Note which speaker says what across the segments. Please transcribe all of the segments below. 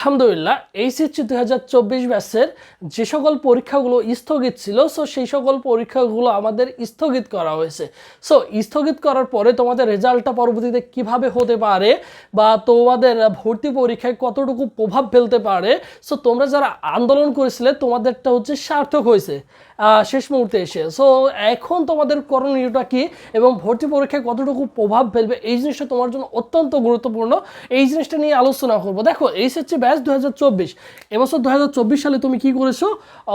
Speaker 1: আলহামদুলিল্লাহ এইচএসসি দুই হাজার চব্বিশ ব্যাচের যে সকল পরীক্ষাগুলো স্থগিত ছিল সো সেই সকল পরীক্ষাগুলো আমাদের স্থগিত করা হয়েছে। সো স্থগিত করার পরে তোমাদের রেজাল্টটা পরবর্তীতে কীভাবে হতে পারে বা তোমাদের ভর্তি পরীক্ষায় কতটুকু প্রভাব ফেলতে পারে সো তোমরা যারা আন্দোলন করেছিলে, তোমাদেরটা হচ্ছে সার্থক হয়েছে শেষ মুহূর্তে এসে। সো এখন তোমাদের করণীয়টা কি এবং ভর্তি পরীক্ষায় কতটুকু প্রভাব ফেলবে, এই জিনিসটা তোমার জন্য অত্যন্ত গুরুত্বপূর্ণ। এই জিনিসটা নিয়ে আলোচনা করব। দেখো এইচএসসি দু হাজার চব্বিশ। এবছর দু হাজার চব্বিশ সালে তুমি কি করেছ?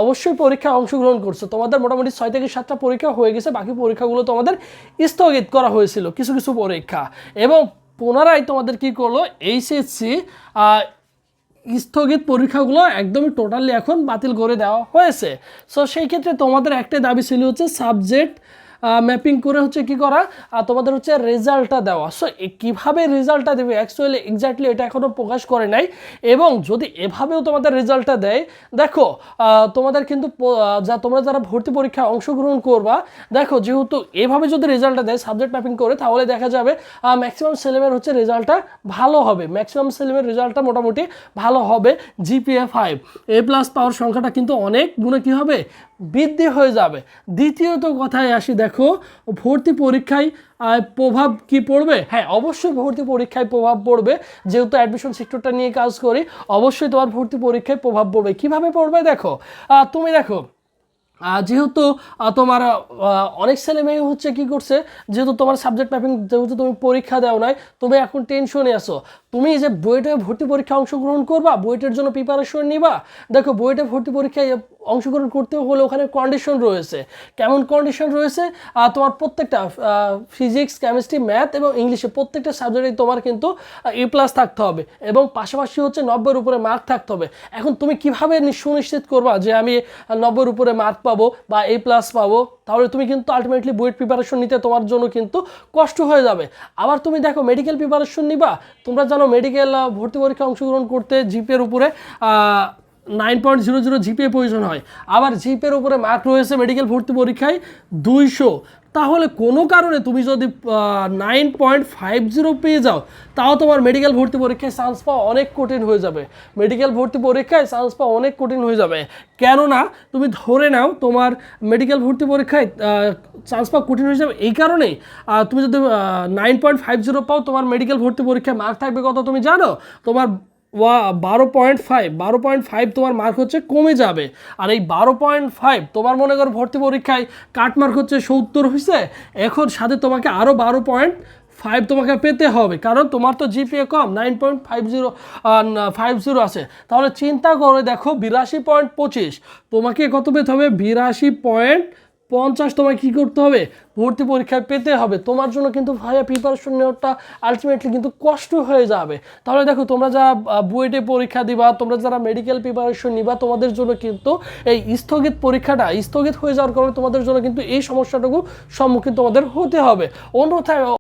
Speaker 1: অবশ্যই পরীক্ষায় অংশগ্রহণ করছ। তোমাদের মোটামুটি ছয় থেকে সাতটা পরীক্ষা হয়ে গেছে। বাকি পরীক্ষাগুলো তোমাদের স্থগিত করা হয়েছিল কিছু কিছু পরীক্ষা। এবং পুনরায় তোমাদের কি করল? এইচএসসি স্থগিত পরীক্ষাগুলো একদমই টোটালি এখন বাতিল করে দেওয়া হয়েছে। সো সেই ক্ষেত্রে তোমাদের একটাই দাবি ছিল হচ্ছে সাবজেক্ট ম্যাপিং করে হচ্ছে কি করা? তোমাদের হচ্ছে রেজাল্টটা দেওয়া। সো কীভাবে রেজাল্টটা দেবে? অ্যাকচুয়ালি এক্স্যাক্টলি এটা এখনও প্রকাশ করে নাই। এবং যদি এভাবেও তোমাদের রেজাল্টটা দেয়, দেখো তোমাদের কিন্তু যা তোমরা যারা ভর্তি পরীক্ষায় অংশগ্রহণ করবা, দেখো, যেহেতু এভাবে যদি রেজাল্টটা দেয় সাবজেক্ট ম্যাপিং করে, তাহলে দেখা যাবে ম্যাক্সিমাম ছেলেমেয়ের হচ্ছে রেজাল্টটা ভালো হবে। ম্যাক্সিমাম ছেলেমেয়ের রেজাল্টটা মোটামুটি ভালো হবে জিপিএ ফাইভ এ প্লাস পাওয়ার সংখ্যাটা কিন্তু অনেক গুণে কী হবে? বৃদ্ধি হয়ে যাবে। দ্বিতীয়ত কথায় আসি, দেখো ভর্তি পরীক্ষায় প্রভাব কি পড়বে? হ্যাঁ অবশ্যই ভর্তি পরীক্ষায় প্রভাব পড়বে। যেহেতু অ্যাডমিশন সেক্টরটা নিয়ে কাজ করি, অবশ্যই তোমার ভর্তি পরীক্ষায় প্রভাব পড়বে। কীভাবে পড়বে দেখো? তুমি দেখো যেহেতু তোমার অনেক ছেলে মেয়ে হচ্ছে কি করছে, যেহেতু তোমার সাবজেক্ট ম্যাপিং যেহেতু তুমি পরীক্ষা দাও নাই, তুমি এখন টেনশনে আছো। তুমি যে বুয়েটে ভর্তি পরীক্ষা অংশগ্রহণ করবা বুয়েটের জন্য প্রিপারেশন নিবা। দেখো বুয়েটে ভর্তি পরীক্ষায় অংশগ্রহণ করতে হলে ওখানে কন্ডিশন রয়েছে। কেমন কন্ডিশন রয়েছে? তোমার প্রত্যেকটা ফিজিক্স কেমিস্ট্রি ম্যাথ এবং ইংলিশে প্রত্যেকটা সাবজেক্টে তোমার কিন্তু এ প্লাস থাকতে হবে এবং পাশাপাশি হচ্ছে নব্বইয়ের উপরে মার্ক থাকতে হবে। এখন তুমি কীভাবে সুনিশ্চিত করবা যে আমি নব্বইয়ের উপরে মার্ক পাবো বা এ প্লাস পাবো, তাহলে তুমি কিন্তু আলটিমেটলি বুয়েট প্রিপারেশন নিতে তোমার জন্য কিন্তু কষ্ট হয়ে যাবে। আবার তুমি দেখো মেডিকেল প্রিপারেশন নিবা, তোমরা জানো মেডিকেল ভর্তি পরীক্ষা অংশগ্রহণ করতে জিপের উপরে nine point zero zero GPA প্রয়োজন হয়। আবার জিপের উপরে মার্ক রয়েছে মেডিকেল ভর্তি পরীক্ষায় দুইশো। তাহলে কোনো কারণে তুমি যদি নাইন পয়েন্ট ফাইভ জিরো পেয়ে যাও, তাও তোমার মেডিকেল ভর্তি পরীক্ষায় চান্স পাওয়া অনেক কঠিন হয়ে যাবে। মেডিকেল ভর্তি পরীক্ষায় চান্স পাওয়া অনেক কঠিন হয়ে যাবে। কেননা, তুমি ধরে নাও তোমার মেডিকেল ভর্তি পরীক্ষায় চান্স পাওয়া কঠিন হয়ে যাবে। এই কারণেই তুমি যদি নাইন পয়েন্ট ফাইভ জিরো পাও, তোমার মেডিকেল ভর্তি পরীক্ষায় মার্ক থাকবে কত তুমি জানো? তোমার ওয়া, বারো পয়েন্ট ফাইভ বারো পয়েন্ট ফাইভ তোমার মার্ক হচ্ছে কমে যাবে। আর এই বারো পয়েন্ট ফাইভ তোমার মনে করো ভর্তি পরীক্ষায় কাট মার্ক হচ্ছে সত্তর হয়েছে এখন সাথে তোমাকে আরও বারো পয়েন্ট ফাইভ তোমাকে পেতে হবে। কারণ তোমার তো জিপিএ কম nine point five zero five zero আছে। তাহলে চিন্তা করে দেখো, বিরাশি পয়েন্ট পঁচিশ, তোমাকে কত পেতে হবে? বিরাশি পয়েন্ট পঞ্চাশ তোমায় কী করতে হবে? ভর্তি পরীক্ষায় পেতে হবে। তোমার জন্য কিন্তু ভাইয়া প্রিপারেশন নেওয়াটা আলটিমেটলি কিন্তু কষ্ট হয়ে যাবে। তাহলে দেখো, তোমরা যারা বুয়েটে পরীক্ষা দিবা, তোমরা যারা মেডিকেল প্রিপারেশন নিবা, তোমাদের জন্য কিন্তু এই স্থগিত পরীক্ষাটা, স্থগিত হয়ে যাওয়ার কারণে তোমাদের জন্য কিন্তু এই সমস্যাটুকু সম্মুখীন তোমাদের হতে হবে। অন্যথায়